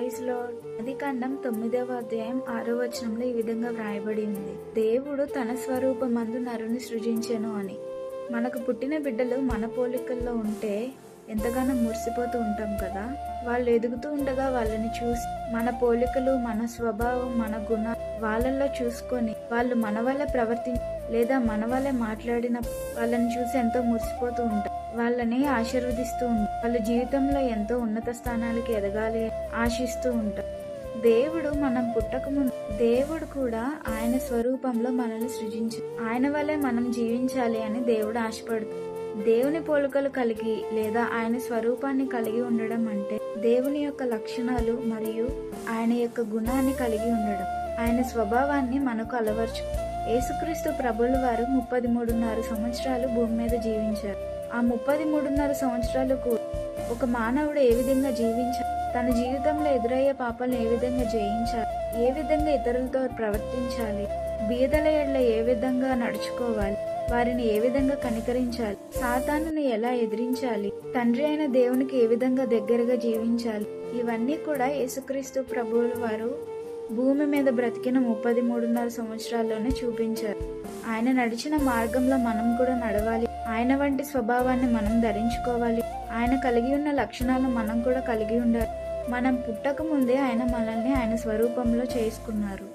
Praise lord అది తొమ్మిదవ అధ్యాయం ఆరో వచనంలో ఈ విధంగా వ్రాయబడి ఉంది దేవుడు తన స్వరూపమందు నరుని సృజించెను అని. మనకు పుట్టిన బిడ్డలు మన పోలికల్లో ఉంటే ఎంతగానో మురిసిపోతూ ఉంటాం కదా? వాళ్ళు ఎదుగుతూ ఉండగా వాళ్ళని చూసి మన పోలికలు మన స్వభావం మన గుణ వాళ్ళల్లో చూసుకొని వాళ్ళు మన వల్లే ప్రవర్తి లేదా మన వల్లే మాట్లాడిన వాళ్ళని చూసి ఎంతో మురిసిపోతూ ఉంటాం. వాళ్ళని ఆశీర్వదిస్తూ ఉంటాం. వాళ్ళ జీవితంలో ఎంతో ఉన్నత స్థానాలకి ఎదగాలి ఆశిస్తూ ఉంటాం దేవుడు మనం పుట్టకముందు దేవుడు కూడా ఆయన స్వరూపంలో మనల్ని సృజించు ఆయన వల్లే మనం జీవించాలి అని దేవుడు ఆశపడుతుంది దేవుని పోలికలు కలిగి లేదా ఆయన స్వరూపాన్ని కలిగి ఉండడం అంటే దేవుని యొక్క లక్షణాలు మరియు ఆయన యొక్క గుణాన్ని కలిగి ఉండడం ఆయన స్వభావాన్ని మనకు అలవర్చు. యేసుక్రీస్తు ప్రభుల వారు ముప్పది మూడున్నర సంవత్సరాలు భూమి మీద జీవించారు. ఆ ముప్పది మూడున్నర సంవత్సరాలకు ఒక మానవుడు ఏ విధంగా జీవించాలి తన జీవితంలో ఎదురయ్యే పాపాలను ఏ విధంగా జయించాలి? ఏ విధంగా ఇతరులతో ప్రవర్తించాలి? బీదల ఎడ్ల ఏ విధంగా నడుచుకోవాలి? వారిని ఏ విధంగా కనికరించాలి? సాతానుని ఎలా ఎదిరించాలి? తండ్రి అయిన దేవునికి ఏ విధంగా దగ్గరగా జీవించాలి? ఇవన్నీ కూడా యేసుక్రీస్తు ప్రభువుల వారు భూమి మీద బ్రతికిన ముప్పది మూడున్నర సంవత్సరాల్లోనే చూపించారు. ఆయన నడిచిన మార్గంలో మనం కూడా నడవాలి. ఆయన వంటి స్వభావాన్ని మనం ధరించుకోవాలి. ఆయన కలిగి ఉన్న లక్షణాలు మనం కూడా కలిగి ఉండాలి మనం పుట్టక ముందే ఆయన మనల్ని ఆయన స్వరూపంలో చేసుకున్నారు.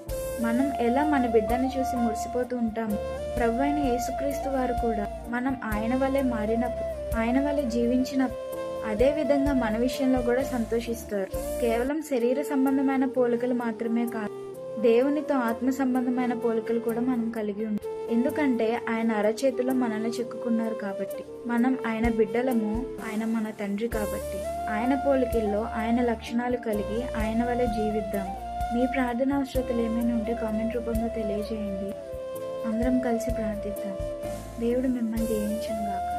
మనం ఎలా మన బిడ్డను చూసి మురిసిపోతూ ఉంటాము ప్రభు అయిన యేసుక్రీస్తు వారు కూడా మనం ఆయన వల్లే మారినప్పుడు ఆయన వల్లే జీవించినప్పుడు అదే విధంగా మన విషయంలో కూడా సంతోషిస్తారు. కేవలం శరీర సంబంధమైన పోలికలు మాత్రమే కాదు దేవునితో ఆత్మ సంబంధమైన పోలికలు కూడా మనం కలిగి ఉంటాం ఎందుకంటే ఆయన అరచేతిలో మనల్ని చిక్కుకున్నారు కాబట్టి. మనం ఆయన బిడ్డలము ఆయన మన తండ్రి కాబట్టి. ఆయన పోలికల్లో ఆయన లక్షణాలు కలిగి ఆయన వల్ల జీవిద్దాం. మీ ప్రార్థన అవసరతలు ఏమైనా ఉంటే కామెంట్ రూపంలో తెలియజేయండి. అందరం కలిసి ప్రార్థిద్దాం. దేవుడు మిమ్మల్ని దీవించను గాక